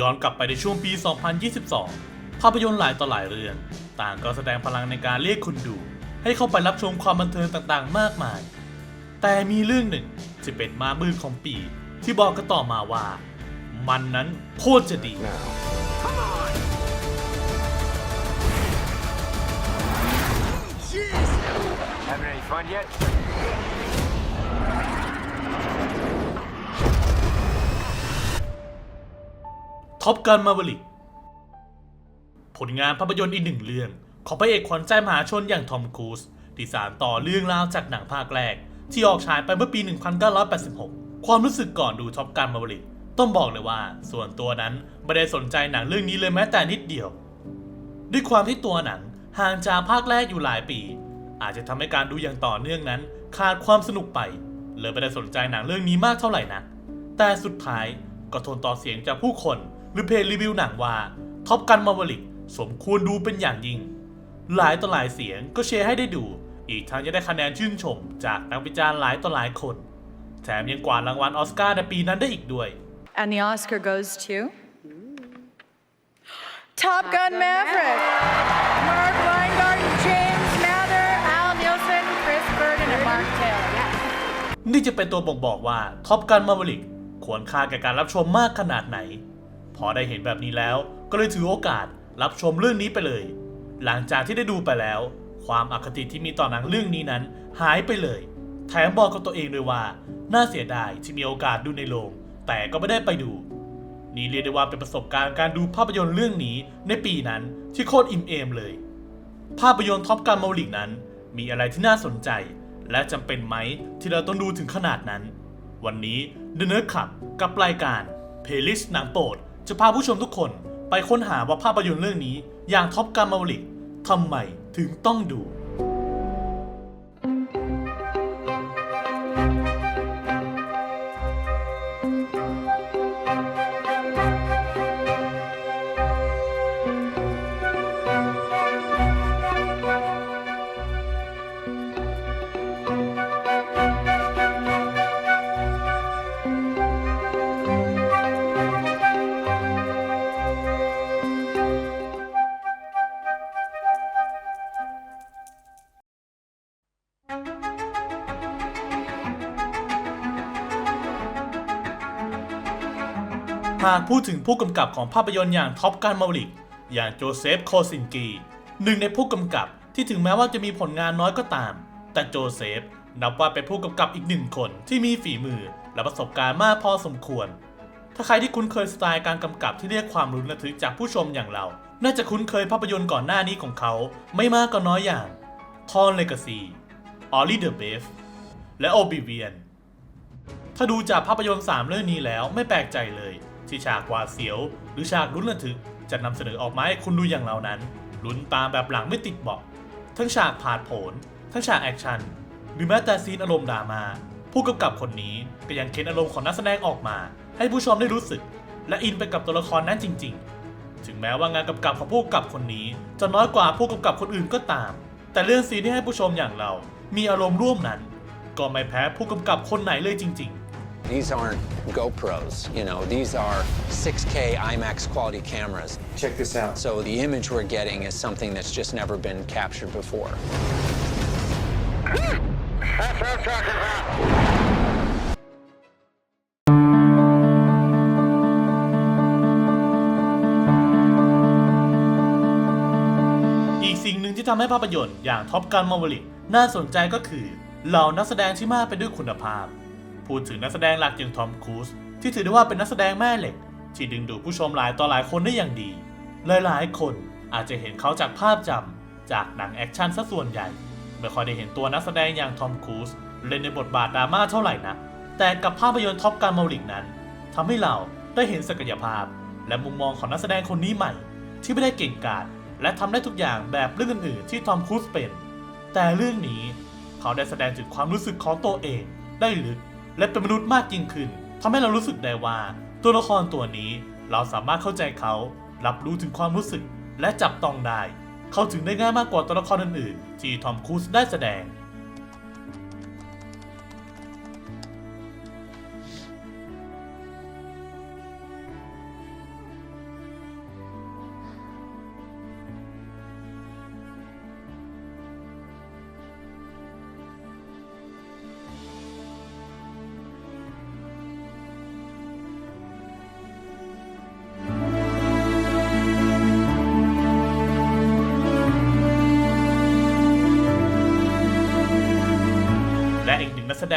ย้อนกลับไปในช่วงปี 2022 ภาพยนตร์หลายต่อหลายเรื่อง ต่างก็แสดงพลังในการเรียกคนดู ให้เข้าไปรับชมความบันเทิงต่างๆ มากมาย แต่มีเรื่องหนึ่งที่เป็นมามืดของปี ที่บอกกันต่อมาว่า มันนั้นโคตรจะดี Having any fun yet? ท็อปกันมา v ลิกผลงานภาพยนตร์อีกหนึ่งเรื่อง ของพระเอกขวัญใจมหาชนอย่างทอมครูซที่สานต่อเรื่องราวจากหนังภาคแรก ที่ออกฉายไปเมื่อปี 1986 ความรู้สึกก่อนดูท็อปกันมา v ลิกต้องบอกเลยว่า ส่วนตัวนั้นไม่ได้สนใจหนังเรื่องนี้เลยแม้แต่นิดเดียว ด้วยความที่ตัวหนังห่างจากภาคแรกอยู่หลายปี อาจจะทำให้การดูอย่างต่อเนื่องนั้น ขาดความสนุกไป เลยไม่ได้สนใจหนังเรื่องนี้มากเท่าไหร่นะแต่สุดท้ายก็ทนต่อเสียงจากผู้คน หรือเพจรีวิวหนังว่าท็อปกันมาวลิกสมควรดูเป็นอย่างยิ่ง หลายต่อหลายเสียงก็เชียร์ให้ได้ดู อีกทั้งยังได้คะแนนชื่นชม จากนักวิจารณ์หลายต่อหลายคน แถมยังกวาดรางวัลออสการ์ในปีนั้นได้อีกด้วย And the Oscar goes to Top Gun Maverick. Mark Weingarten, James Mather, Al Nielsen, Chris Burden, and Mark Taylor. นี่จะเป็นตัวบ่งบอกว่าท็อปกันมา v ลิกควรค่าแก่การรับชมมากขนาดไหน พอได้เห็นแบบนี้แล้วก็เลยถือโอกาสรับชมเรื่องนี้ไปเลย หลังจากที่ได้ดูไปแล้ว ความอคติที่มีต่อหนังเรื่องนี้นั้น หายไปเลย แถมบอกกับตัวเองด้วยว่า น่าเสียดายที่มีโอกาสดูในโรงแต่ก็ไม่ได้ไปดู นี่เรียกได้ว่าเป็นประสบการณ์การดูภาพยนตร์เรื่องนี้ในปีนั้นที่โคตรอิ่มเอมเลย ภาพยนตร์ท็อปการ์มาลิกนั้น มีอะไรที่น่าสนใจ และจำเป็นไหมที่เราต้องดูถึงขนาดนั้น วันนี้ The Nerd Club กับรายการ Playlist หนังโปรด จะพาผู้ชมทุกคนไปค้นหาว่าภาพยนตร์เรื่องนี้ อย่างท็อปการ์มาลิกทำไมถึงต้องดู หากพูดถึงผู้กำกับของภาพยนตร์อย่างท็อปการมาลิกอย่างโจเซฟโคซินกีหนึ่งในผู้กำกับที่ถึงแม้ว่าจะมีผลงานน้อยก็ตาม แต่โจเซฟนับว่าเป็นผู้กำกับอีกหนึ่งคนที่มีฝีมือและประสบการณ์มากพอสมควร ถ้าใครที่คุ้นเคยสไตล์การกำกับที่เรียกความรุนระทึกจากผู้ชมอย่างเรา น่าจะคุ้นเคยภาพยนตร์ก่อนหน้านี้ของเขา ไม่มากก็น้อยอย่างทอนเลกาซีออลลี่เดอะเบฟและโอบิเวียนถ้าดูจากภาพยนตร์ 3 เรื่องนี้แล้วไม่แปลกใจเลย ที่ฉากหวาดเสียว หรือฉากลุ้นระทึกจะนำเสนอออกมาให้คุณดูอย่างเรานั้นลุ้นตามแบบหลังไม่ติดบาะทั้งฉากผาดโผนทั้งฉากแอคชั่นหรือแม้แต่ซีนอารมณ์ดรามาผู้กำกับคนนี้ก็ยังเค้นอารมณ์ของนักแสดงออกมา ให้ผู้ชมได้รู้สึก และอินไปกับตัวละครนั้นจริง ๆ ถึงแม้ว่างานกำกับของผู้กำกับคนนี้ จะน้อยกว่าผู้กำกับคนอื่นก็ตาม แต่เรื่องซีนที่ให้ผู้ชมอย่างเรา มีอารมณ์ร่วมนั้น ก็ไม่แพ้ผู้กำกับคนไหนเลยจริง ๆ These aren't GoPros, you know, these are 6K IMAX quality cameras. Check this out. So the image we're getting is something that's just never been captured before. That's what I'm talking about. อีกสิ่งหนึ่งที่ทำให้ภาพยนตร์อย่างท็อปกันมา v ลิกน่าสนใจก็คือ เหล่านักแสดงที่มากไปด้วยคุณภาพ พูดถึงนักแสดงหลักอย่างทอมครูซที่ถือได้ว่าเป็นนักแสดงแม่เหล็ก ที่ดึงดูดผู้ชมหลายต่อหลายคนได้อย่างดี หลายๆ คนอาจจะเห็นเขาจากภาพจำจากหนังแอคชั่นซะส่วนใหญ่ ไม่ค่อยได้เห็นตัวนักแสดงอย่างทอมครูซเล่นในบทบาทดราม่าเท่าไหร่นะแต่กับภาพยนตร์ท็อปกันมาลิกนั้นทำให้เราได้เห็นศักยภาพ และมุมมองของนักแสดงคนนี้ใหม่ ที่ไม่ได้เก่งกาจและทำได้ทุกอย่างแบบเรื่องอื่นๆที่ทอมครูซเป็น แต่เรื่องนี้เขาได้แสดงถึงความรู้สึกของตัวเองได้ลึก และเป็นมนุษย์มากยิ่งขึ้นทำให้เรารู้สึกได้ว่า ตัวละครตัวนี้เราสามารถเข้าใจเขา รับรู้ถึงความรู้สึก และจับต้องได้ เข้าถึงได้ง่ายมากกว่าตัวละครอื่นๆที่ทอมครูซได้แสดง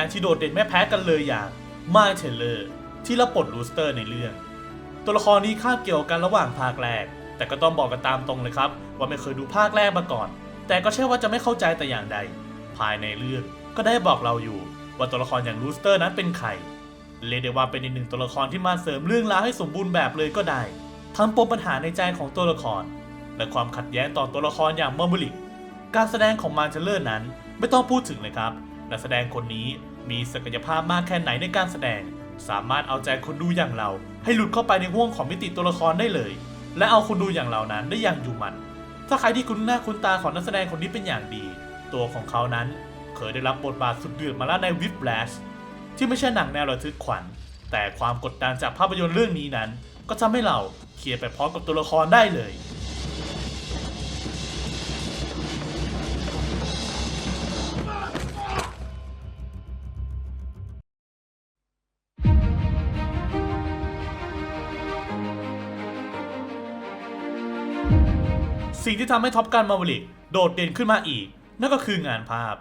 งที่โดดเด่นไม่แพ้กันเลยอย่างมาเทเลอร์ที่รับบทลูสเตอร์ในเรื่อง ตัวละครนี้คาบเกี่ยวกันระหว่างภาคแรก แต่ก็ต้องบอกกันตามตรงเลยครับ ว่าไม่เคยดูภาคแรกมาก่อน แต่ก็ใช่ว่าจะไม่เข้าใจแต่อย่างใด ภายในเรื่องก็ได้บอกเราอยู่ ว่าตัวละครอย่างลูสเตอร์นั้นเป็นใครเรียกได้ว่าเป็นอีกหนึ่งตัวละครที่มาเสริมเรื่องราวให้สมบูรณ์แบบเลยก็ได้ทั้งปมปัญหาในใจของตัวละคร และความขัดแย้งต่อตัวละครอย่างมอมบลิกการแสดงของมาร์เชลเลอร์นั้นไม่ต้องพูดถึงเลยครับนักแสดงคนนี้ มีศักยภาพมากแค่ไหนในการแสดง สามารถเอาใจคนดูอย่างเรา ให้หลุดเข้าไปในห่วงของมิติตัวละครได้เลย และเอาคนดูอย่างเรานั้นได้อย่างอยู่มัน ถ้าใครที่คุ้นหน้าคุ้นตาของนักแสดงคนนี้เป็นอย่างดี ตัวของเขานั้นเคยได้รับบทบาทสุดเดือดมาแล้วในวิ p แ a s h ที่ไม่ใช่หนังแนวระทึกขวัญ แต่ความกดดันจากภาพยนตร์เรื่องนี้นั้น ก็ทำให้เราเคลียร์ไปพร้อมกับตัวละครได้เลย สิ่งที่ทำให้ท็อปกันมาวลิกโดดเด่นขึ้นมาอีก นั่นก็คืองานภาพ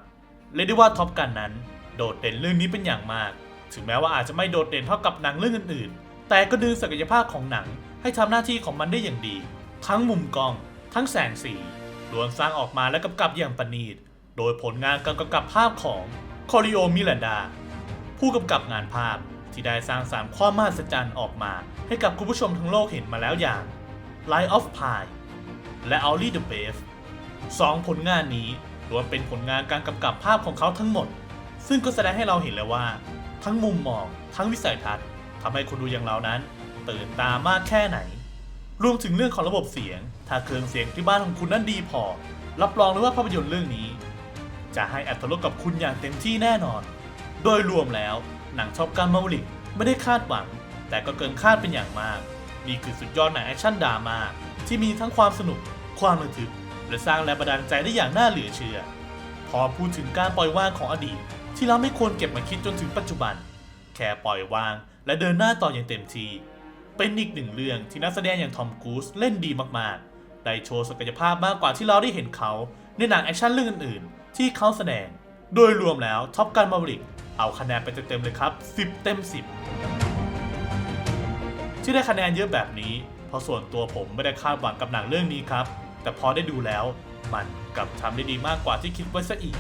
เรียกได้ว่าท็อปกันนั้น โดดเด่นเรื่องนี้เป็นอย่างมาก ถึงแม้ว่าอาจจะไม่โดดเด่นเท่ากับหนังเรื่องอื่นๆ แต่ก็ดึงศักยภาพของหนังให้ทำหน้าที่ของมันได้อย่างดี ทั้งมุมกล้อง ทั้งแสงสีล้วนสร้างออกมาและกำกับอย่างประณีต โดยผลงานการกำกับภาพของคอริโอมิลันดา ผู้กำกับงานภาพที่ได้สร้างสรรค์ความมหัศจรรย์ออกมา ให้กับคุณผู้ชมทั้งโลกเห็นมาแล้วอย่าง Light of Pi และ o u l y the Beast สองผลงานนี้ล้วนเป็นผลงานการกำกับภาพของเขาทั้งหมด ซึ่งก็แสดงให้เราเห็นแล้วว่า ทั้งมุมมอง ทั้งวิสัยทัศน์ทำให้คนดูอย่างเรานั้น ตื่นตามากแค่ไหน รวมถึงเรื่องของระบบเสียง ถ้าเครื่องเสียงที่บ้านของคุณนั้นดีพอ รับรองเลยว่าภาพยนตร์เรื่องนี้ จะให้อัตรสกับคุณอย่างเต็มที่แน่นอน โดยรวมแล้วหนังชอบการมาลิกไม่ได้คาดหวัง แต่ก็เกินคาดเป็นอย่างมาก นี่คือสุดยอดหนังแอคชั่นดราม่าที่มีทั้งความสนุก ความระทึก และสร้างแรงบันดาลใจได้อย่างน่าเหลือเชื่อ พอพูดถึงการปล่อยวางของอดีต ที่เราไม่ควรเก็บมาคิดจนถึงปัจจุบัน แค่ปล่อยวาง และเดินหน้าต่ออย่างเต็มที่ เป็นอีกหนึ่งเรื่องที่นักแสดงอย่างทอมครูซเล่นดีมากๆ ได้โชว์ศักยภาพมากกว่าที่เราได้เห็นเขาในหนังแอคชั่นเรื่องอื่นๆ ที่เขาแสดง โดยรวมแล้วท็อปกันมาริกเอาคะแนนไปเต็มๆเลยครับ 10 เต็ม 10 ที่ได้คะแนนเยอะแบบนี้ เพราะส่วนตัวผมไม่ได้คาดหวังกับหนังเรื่องนี้ครับ แต่พอได้ดูแล้วมันกลับทำได้ดีมากกว่าที่คิดไว้ซะอีก